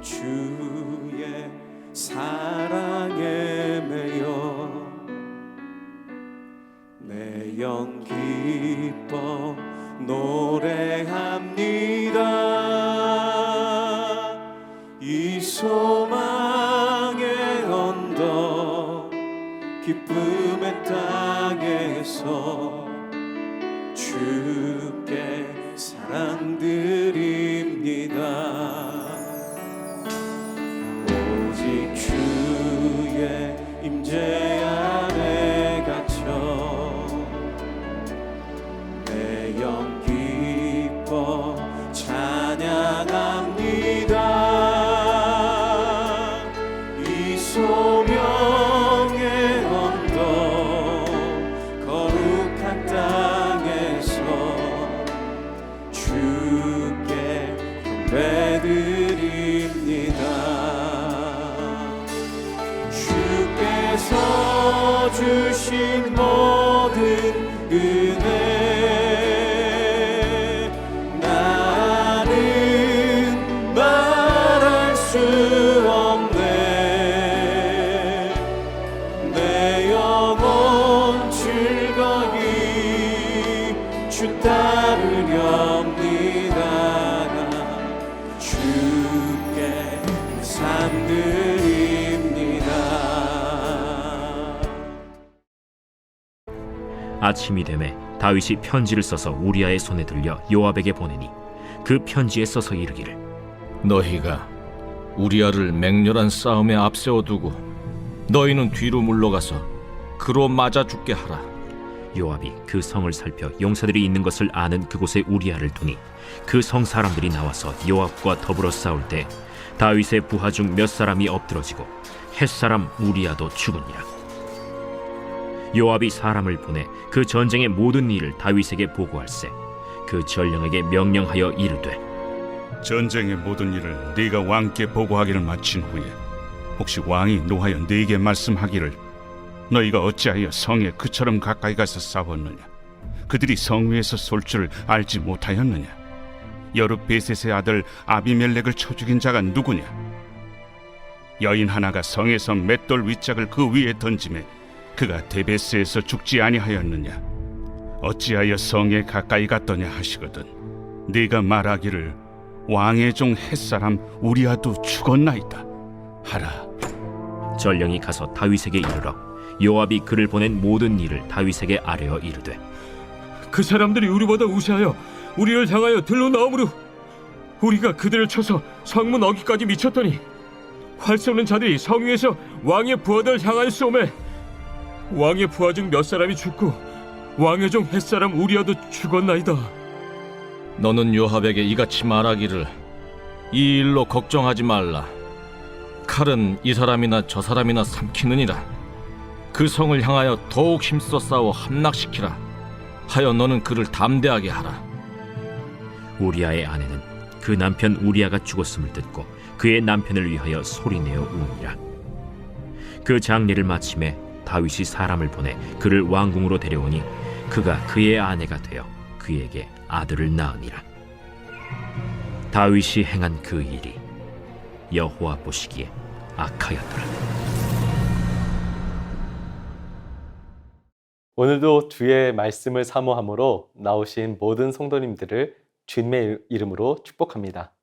주의 사랑에 매여 내 영 기뻐 노래합니다 아침이 되매 다윗이 편지를 써서 우리아의 손에 들려 요압에게 보내니 그 편지에 써서 이르기를 너희가 우리아를 맹렬한 싸움에 앞세워 두고 너희는 뒤로 물러가서 그로 맞아 죽게 하라. 요압이 그 성을 살펴 용사들이 있는 것을 아는 그곳에 우리아를 두니 그 성 사람들이 나와서 요압과 더불어 싸울 때 다윗의 부하 중 몇 사람이 엎드러지고 햇 사람 우리아도 죽으니라 요압이 사람을 보내 그 전쟁의 모든 일을 다윗에게 보고할세. 그 전령에게 명령하여 이르되 전쟁의 모든 일을 네가 왕께 보고하기를 마친 후에 혹시 왕이 노하여 네게 말씀하기를 너희가 어찌하여 성에 그처럼 가까이 가서 싸웠느냐? 그들이 성 위에서 쏠 줄 알지 못하였느냐? 여룻 베셋의 아들 아비멜렉을 쳐 죽인 자가 누구냐? 여인 하나가 성에서 맷돌 윗짝을 그 위에 던짐에 그가 데베스에서 죽지 아니하였느냐? 어찌하여 성에 가까이 갔더냐 하시거든. 네가 말하기를 왕의 종 햇사람 우리아도 죽었나이다. 하라. 전령이 가서 다윗에게 이르러 요압이 그를 보낸 모든 일을 다윗에게 아뢰어 이르되 그 사람들이 우리보다 우세하여 우리를 향하여 들러 나오므로 우리가 그들을 쳐서 성문 어기까지 미쳤더니 활 쏘는 자들이 성 위에서 왕의 부하들 향하여 쏘매 왕의 부하 중 몇 사람이 죽고 왕의 종 햇사람 우리아도 죽었나이다 너는 요압에게 이같이 말하기를 이 일로 걱정하지 말라. 칼은 이 사람이나 저 사람이나 삼키느니라. 그 성을 향하여 더욱 힘써 싸워 함락시키라. 하여 너는 그를 담대하게 하라. 우리아의 아내는 그 남편 우리아가 죽었음을 듣고 그의 남편을 위하여 소리내어 우니라. 그 장례를 마침에 다윗이 사람을 보내 그를 왕궁으로 데려오니 그가 그의 아내가 되어 그에게 아들을 낳으니라. 다윗이 행한 그 일이 여호와 보시기에 악하였더라. 오늘도 주의 말씀을 사모함으로 나오신 모든 성도님들을 주님의 이름으로 축복합니다.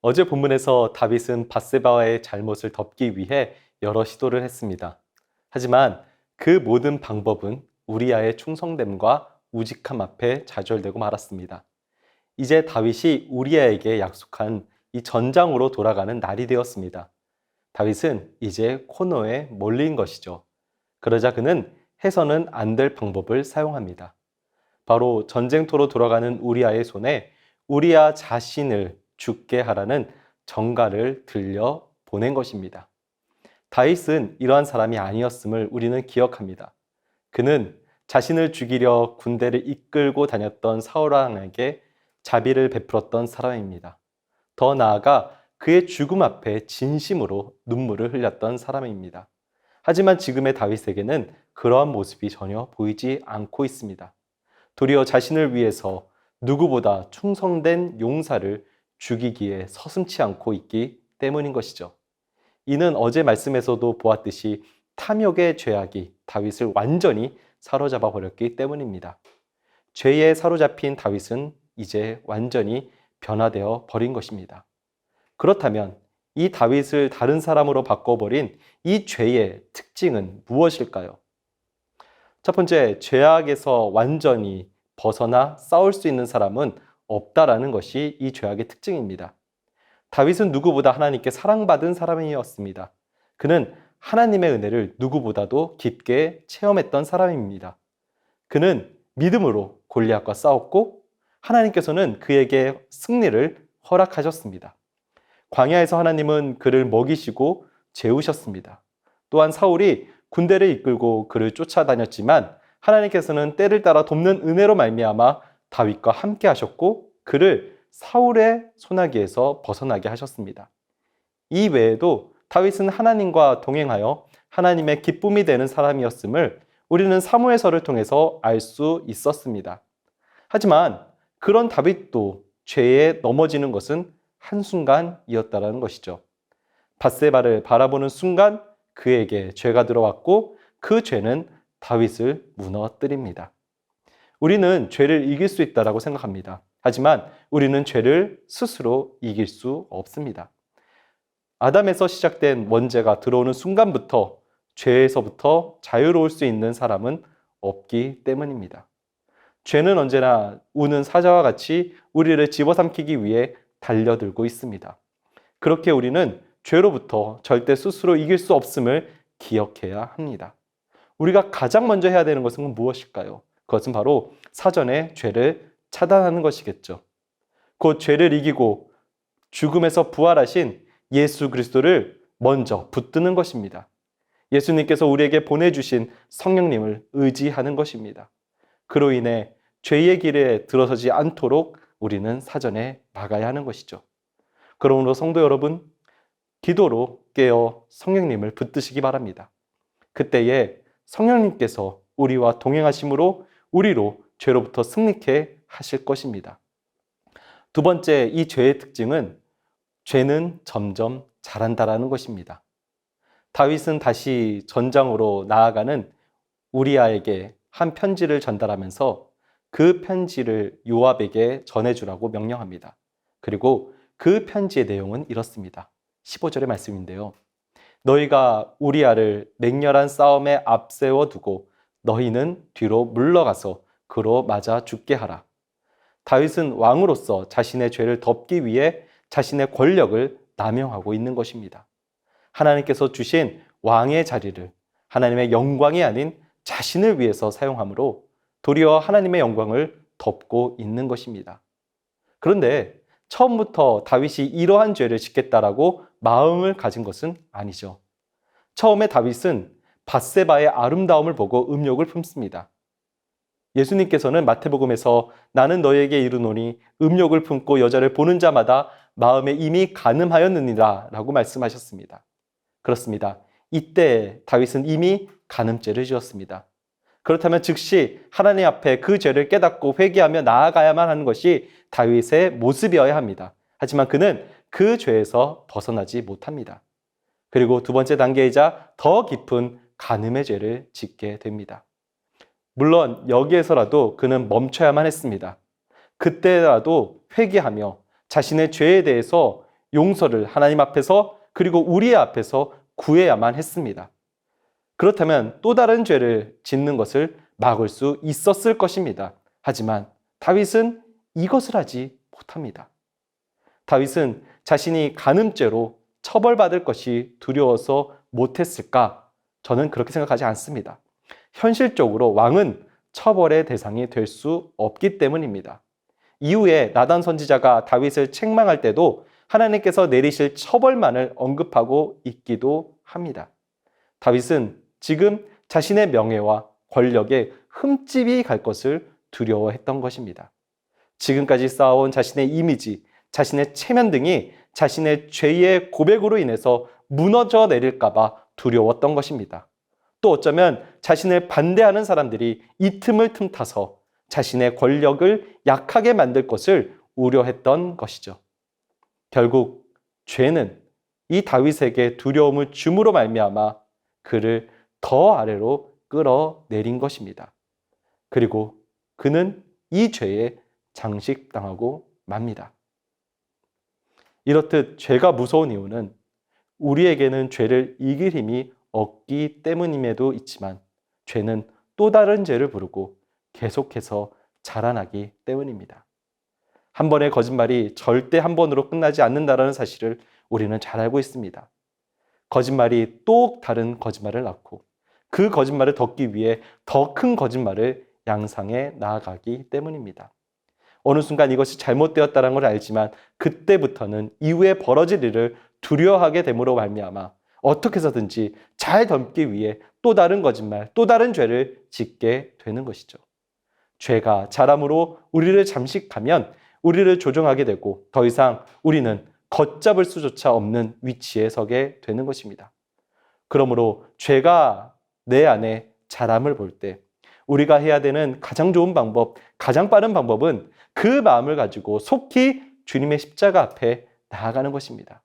어제 본문에서 다윗은 바세바와의 잘못을 덮기 위해 여러 시도를 했습니다. 하지만 그 모든 방법은 우리아의 충성됨과 우직함 앞에 좌절되고 말았습니다. 이제 다윗이 우리아에게 약속한 이 전장으로 돌아가는 날이 되었습니다. 다윗은 이제 코너에 몰린 것이죠. 그러자 그는 해서는 안 될 방법을 사용합니다. 바로 전쟁터로 돌아가는 우리아의 손에 우리아 자신을 죽게 하라는 정가를 들려 보낸 것입니다. 다윗은 이러한 사람이 아니었음을 우리는 기억합니다. 그는 자신을 죽이려 군대를 이끌고 다녔던 사울왕에게 자비를 베풀었던 사람입니다. 더 나아가 그의 죽음 앞에 진심으로 눈물을 흘렸던 사람입니다. 하지만 지금의 다윗에게는 그러한 모습이 전혀 보이지 않고 있습니다. 도리어 자신을 위해서 누구보다 충성된 용사를 죽이기에 서슴치 않고 있기 때문인 것이죠. 이는 어제 말씀에서도 보았듯이 탐욕의 죄악이 다윗을 완전히 사로잡아 버렸기 때문입니다. 죄에 사로잡힌 다윗은 이제 완전히 변화되어 버린 것입니다. 그렇다면 이 다윗을 다른 사람으로 바꿔버린 이 죄의 특징은 무엇일까요? 첫 번째, 죄악에서 완전히 벗어나 싸울 수 있는 사람은 없다라는 것이 이 죄악의 특징입니다. 다윗은 누구보다 하나님께 사랑받은 사람이었습니다. 그는 하나님의 은혜를 누구보다도 깊게 체험했던 사람입니다. 그는 믿음으로 골리앗과 싸웠고 하나님께서는 그에게 승리를 허락하셨습니다. 광야에서 하나님은 그를 먹이시고 재우셨습니다. 또한 사울이 군대를 이끌고 그를 쫓아다녔지만 하나님께서는 때를 따라 돕는 은혜로 말미암아 다윗과 함께 하셨고 그를 사울의 소나기에서 벗어나게 하셨습니다. 이 외에도 다윗은 하나님과 동행하여 하나님의 기쁨이 되는 사람이었음을 우리는 사무엘서를 통해서 알 수 있었습니다. 하지만 그런 다윗도 죄에 넘어지는 것은 한순간이었다라는 것이죠. 바세바를 바라보는 순간 그에게 죄가 들어왔고 그 죄는 다윗을 무너뜨립니다. 우리는 죄를 이길 수 있다라고 생각합니다. 하지만 우리는 죄를 스스로 이길 수 없습니다. 아담에서 시작된 원죄가 들어오는 순간부터 죄에서부터 자유로울 수 있는 사람은 없기 때문입니다. 죄는 언제나 우는 사자와 같이 우리를 집어삼키기 위해 달려들고 있습니다. 그렇게 우리는 죄로부터 절대 스스로 이길 수 없음을 기억해야 합니다. 우리가 가장 먼저 해야 되는 것은 무엇일까요? 그것은 바로 사전에 죄를 차단하는 것이겠죠. 곧 죄를 이기고 죽음에서 부활하신 예수 그리스도를 먼저 붙드는 것입니다. 예수님께서 우리에게 보내주신 성령님을 의지하는 것입니다. 그로 인해 죄의 길에 들어서지 않도록 우리는 사전에 막아야 하는 것이죠. 그러므로 성도 여러분, 기도로 깨어 성령님을 붙드시기 바랍니다. 그때에 성령님께서 우리와 동행하심으로 우리로 죄로부터 승리케 하실 것입니다. 두 번째, 이 죄의 특징은 죄는 점점 자란다라는 것입니다. 다윗은 다시 전장으로 나아가는 우리아에게 한 편지를 전달하면서 그 편지를 요압에게 전해주라고 명령합니다. 그리고 그 편지의 내용은 이렇습니다. 15절의 말씀인데요. 너희가 우리아를 맹렬한 싸움에 앞세워 두고 너희는 뒤로 물러가서 그로 맞아 죽게 하라. 다윗은 왕으로서 자신의 죄를 덮기 위해 자신의 권력을 남용하고 있는 것입니다. 하나님께서 주신 왕의 자리를 하나님의 영광이 아닌 자신을 위해서 사용하므로 도리어 하나님의 영광을 덮고 있는 것입니다. 그런데 처음부터 다윗이 이러한 죄를 짓겠다라고 마음을 가진 것은 아니죠. 처음에 다윗은 바세바의 아름다움을 보고 음욕을 품습니다. 예수님께서는 마태복음에서 나는 너에게 이르노니 음욕을 품고 여자를 보는 자마다 마음에 이미 가늠하였느니라 라고 말씀하셨습니다. 그렇습니다. 이때 다윗은 이미 간음죄를 지었습니다. 그렇다면 즉시 하나님 앞에 그 죄를 깨닫고 회개하며 나아가야만 하는 것이 다윗의 모습이어야 합니다. 하지만 그는 그 죄에서 벗어나지 못합니다. 그리고 두 번째 단계이자 더 깊은 간음의 죄를 짓게 됩니다. 물론 여기에서라도 그는 멈춰야만 했습니다. 그때라도 회개하며 자신의 죄에 대해서 용서를 하나님 앞에서 그리고 우리의 앞에서 구해야만 했습니다. 그렇다면 또 다른 죄를 짓는 것을 막을 수 있었을 것입니다. 하지만 다윗은 이것을 하지 못합니다. 다윗은 자신이 간음죄로 처벌받을 것이 두려워서 못했을까? 저는 그렇게 생각하지 않습니다. 현실적으로 왕은 처벌의 대상이 될 수 없기 때문입니다. 이후에 나단 선지자가 다윗을 책망할 때도 하나님께서 내리실 처벌만을 언급하고 있기도 합니다. 다윗은 지금 자신의 명예와 권력에 흠집이 갈 것을 두려워했던 것입니다. 지금까지 쌓아온 자신의 이미지, 자신의 체면 등이 자신의 죄의 고백으로 인해서 무너져 내릴까봐 두려웠던 것입니다. 또 어쩌면 자신을 반대하는 사람들이 이 틈을 틈타서 자신의 권력을 약하게 만들 것을 우려했던 것이죠. 결국 죄는 이 다윗에게 두려움을 줌으로 말미암아 그를 더 아래로 끌어내린 것입니다. 그리고 그는 이 죄에 장식당하고 맙니다. 이렇듯 죄가 무서운 이유는 우리에게는 죄를 이길 힘이 없기 때문임에도 있지만 죄는 또 다른 죄를 부르고 계속해서 자라나기 때문입니다. 한 번의 거짓말이 절대 한 번으로 끝나지 않는다라는 사실을 우리는 잘 알고 있습니다. 거짓말이 또 다른 거짓말을 낳고 그 거짓말을 덮기 위해 더 큰 거짓말을 양상해 나아가기 때문입니다. 어느 순간 이것이 잘못되었다는 걸 알지만 그때부터는 이후에 벌어질 일을 두려워하게 됨으로 말미암아 어떻게 해서든지 잘 덮기 위해 또 다른 거짓말, 또 다른 죄를 짓게 되는 것이죠. 죄가 자람으로 우리를 잠식하면 우리를 조종하게 되고 더 이상 우리는 걷잡을 수조차 없는 위치에 서게 되는 것입니다. 그러므로 죄가 내 안에 자람을 볼 때 우리가 해야 되는 가장 좋은 방법, 가장 빠른 방법은 그 마음을 가지고 속히 주님의 십자가 앞에 나아가는 것입니다.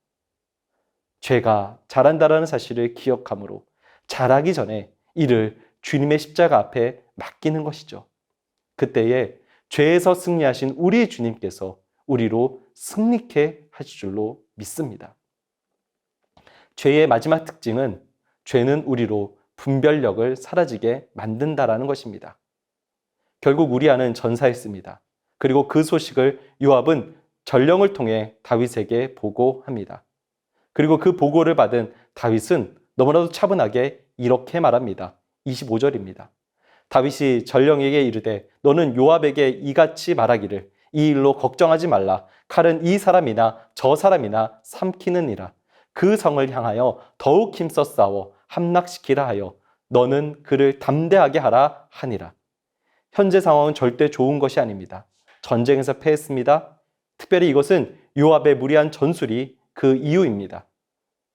죄가 잘한다라는 사실을 기억함으로 잘하기 전에 이를 주님의 십자가 앞에 맡기는 것이죠. 그때에 죄에서 승리하신 우리 주님께서 우리로 승리케 하실 줄로 믿습니다. 죄의 마지막 특징은 죄는 우리로 분별력을 사라지게 만든다라는 것입니다. 결국 우리아는 전사했습니다. 그리고 그 소식을 요압은 전령을 통해 다윗에게 보고합니다. 그리고 그 보고를 받은 다윗은 너무나도 차분하게 이렇게 말합니다. 25절입니다. 다윗이 전령에게 이르되 너는 요압에게 이같이 말하기를 이 일로 걱정하지 말라. 칼은 이 사람이나 저 사람이나 삼키느니라. 그 성을 향하여 더욱 힘써 싸워 함락시키라 하여 너는 그를 담대하게 하라 하니라. 현재 상황은 절대 좋은 것이 아닙니다. 전쟁에서 패했습니다. 특별히 이것은 요압의 무리한 전술이 그 이유입니다.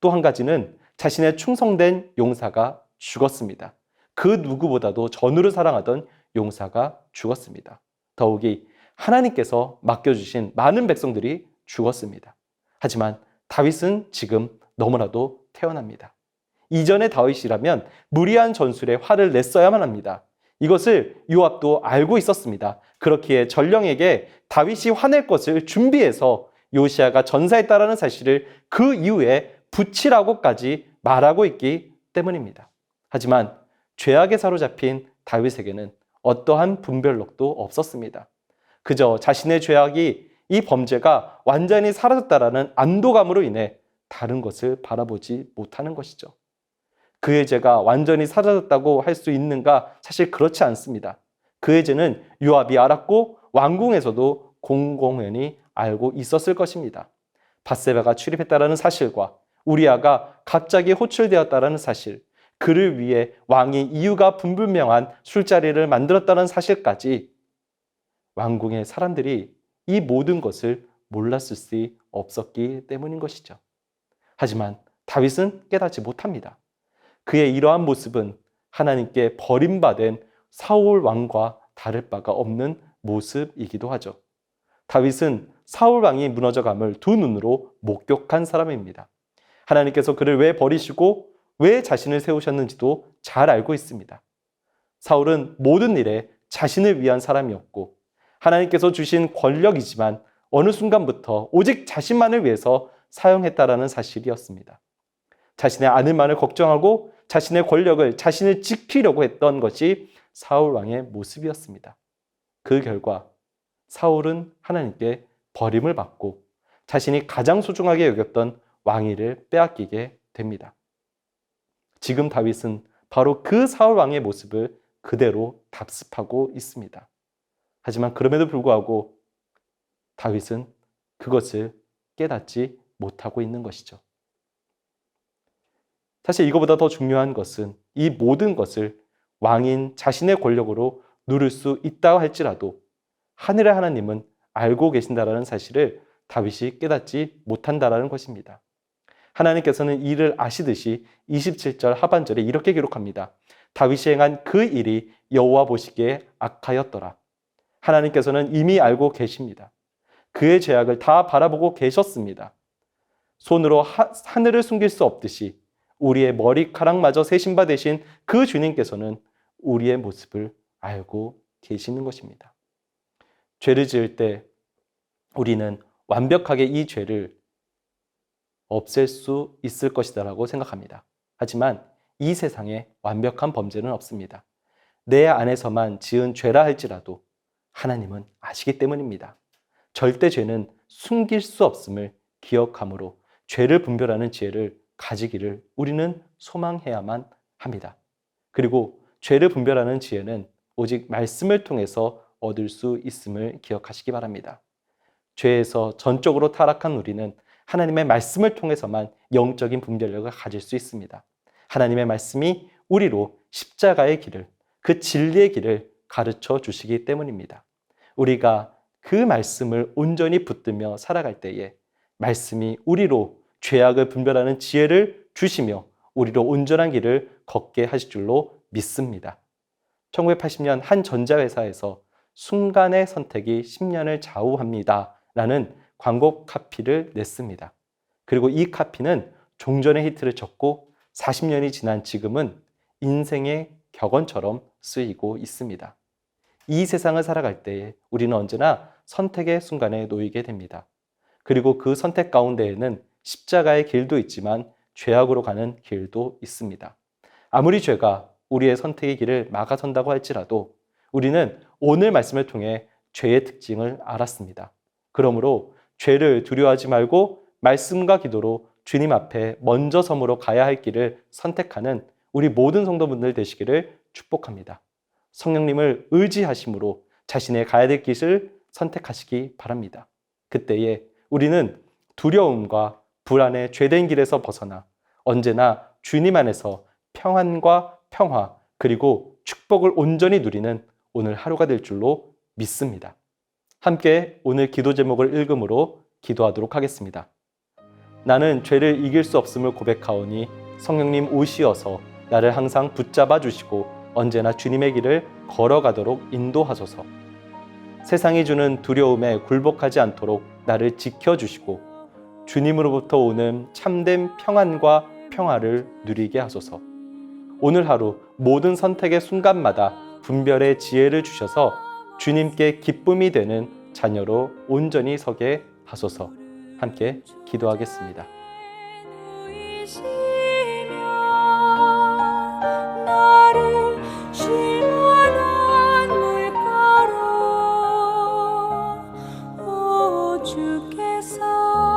또 한 가지는 자신의 충성된 용사가 죽었습니다. 그 누구보다도 전우를 사랑하던 용사가 죽었습니다. 더욱이 하나님께서 맡겨주신 많은 백성들이 죽었습니다. 하지만 다윗은 지금 너무나도 태어납니다. 이전의 다윗이라면 무리한 전술에 화를 냈어야만 합니다. 이것을 요압도 알고 있었습니다. 그렇기에 전령에게 다윗이 화낼 것을 준비해서 요시아가 전사했다라는 사실을 그 이후에 붙이라고까지 말하고 있기 때문입니다. 하지만 죄악에 사로잡힌 다윗에게는 어떠한 분별력도 없었습니다. 그저 자신의 죄악이 이 범죄가 완전히 사라졌다라는 안도감으로 인해 다른 것을 바라보지 못하는 것이죠. 그의 죄가 완전히 사라졌다고 할 수 있는가? 사실 그렇지 않습니다. 그의 죄는 요압이 알았고 왕궁에서도 공공연히 알고 있었을 것입니다. 바세바가 출입했다라는 사실과 우리아가 갑자기 호출되었다라는 사실, 그를 위해 왕이 이유가 분분명한 술자리를 만들었다는 사실까지 왕궁의 사람들이 이 모든 것을 몰랐을 수 없었기 때문인 것이죠. 하지만 다윗은 깨닫지 못합니다. 그의 이러한 모습은 하나님께 버림받은 사울 왕과 다를 바가 없는 모습이기도 하죠. 다윗은 사울 왕이 무너져감을 두 눈으로 목격한 사람입니다. 하나님께서 그를 왜 버리시고 왜 자신을 세우셨는지도 잘 알고 있습니다. 사울은 모든 일에 자신을 위한 사람이었고 하나님께서 주신 권력이지만 어느 순간부터 오직 자신만을 위해서 사용했다라는 사실이었습니다. 자신의 아들만을 걱정하고 자신의 권력을 자신을 지키려고 했던 것이 사울 왕의 모습이었습니다. 그 결과 사울은 하나님께 버림을 받고 자신이 가장 소중하게 여겼던 왕위를 빼앗기게 됩니다. 지금 다윗은 바로 그 사울 왕의 모습을 그대로 답습하고 있습니다. 하지만 그럼에도 불구하고 다윗은 그것을 깨닫지 못하고 있는 것이죠. 사실 이거보다 더 중요한 것은 이 모든 것을 왕인 자신의 권력으로 누릴 수 있다고 할지라도 하늘의 하나님은 알고 계신다라는 사실을 다윗이 깨닫지 못한다라는 것입니다. 하나님께서는 이를 아시듯이 27절 하반절에 이렇게 기록합니다. 다윗이 행한 그 일이 여호와 보시기에 악하였더라. 하나님께서는 이미 알고 계십니다. 그의 죄악을 다 바라보고 계셨습니다. 손으로 하, 하늘을 숨길 수 없듯이 우리의 머리카락마저 세신 바 되신 그 주님께서는 우리의 모습을 알고 계시는 것입니다. 죄를 지을 때 우리는 완벽하게 이 죄를 없앨 수 있을 것이다라고 생각합니다. 하지만 이 세상에 완벽한 범죄는 없습니다. 내 안에서만 지은 죄라 할지라도 하나님은 아시기 때문입니다. 절대 죄는 숨길 수 없음을 기억함으로 죄를 분별하는 지혜를 가지기를 우리는 소망해야만 합니다. 그리고 죄를 분별하는 지혜는 오직 말씀을 통해서 얻을 수 있음을 기억하시기 바랍니다. 죄에서 전적으로 타락한 우리는 하나님의 말씀을 통해서만 영적인 분별력을 가질 수 있습니다. 하나님의 말씀이 우리로 십자가의 길을, 그 진리의 길을 가르쳐 주시기 때문입니다. 우리가 그 말씀을 온전히 붙들며 살아갈 때에 말씀이 우리로 죄악을 분별하는 지혜를 주시며 우리로 온전한 길을 걷게 하실 줄로 믿습니다. 1980년 한 전자회사에서 순간의 선택이 10년을 좌우합니다. 라는 광고 카피를 냈습니다. 그리고 이 카피는 종전의 히트를 쳤고 40년이 지난 지금은 인생의 격언처럼 쓰이고 있습니다. 이 세상을 살아갈 때에 우리는 언제나 선택의 순간에 놓이게 됩니다. 그리고 그 선택 가운데에는 십자가의 길도 있지만 죄악으로 가는 길도 있습니다. 아무리 죄가 우리의 선택의 길을 막아선다고 할지라도 우리는 오늘 말씀을 통해 죄의 특징을 알았습니다. 그러므로 죄를 두려워하지 말고 말씀과 기도로 주님 앞에 먼저 섬으로 가야 할 길을 선택하는 우리 모든 성도분들 되시기를 축복합니다. 성령님을 의지하심으로 자신의 가야 될 길을 선택하시기 바랍니다. 그때에 우리는 두려움과 불안의 죄된 길에서 벗어나 언제나 주님 안에서 평안과 평화 그리고 축복을 온전히 누리는 오늘 하루가 될 줄로 믿습니다. 함께 오늘 기도 제목을 읽음으로 기도하도록 하겠습니다. 나는 죄를 이길 수 없음을 고백하오니 성령님 오시어서 나를 항상 붙잡아 주시고 언제나 주님의 길을 걸어가도록 인도하소서. 세상이 주는 두려움에 굴복하지 않도록 나를 지켜주시고 주님으로부터 오는 참된 평안과 평화를 누리게 하소서. 오늘 하루 모든 선택의 순간마다 분별의 지혜를 주셔서 주님께 기쁨이 되는 자녀로 온전히 서게 하소서. 함께 기도하겠습니다. 주께서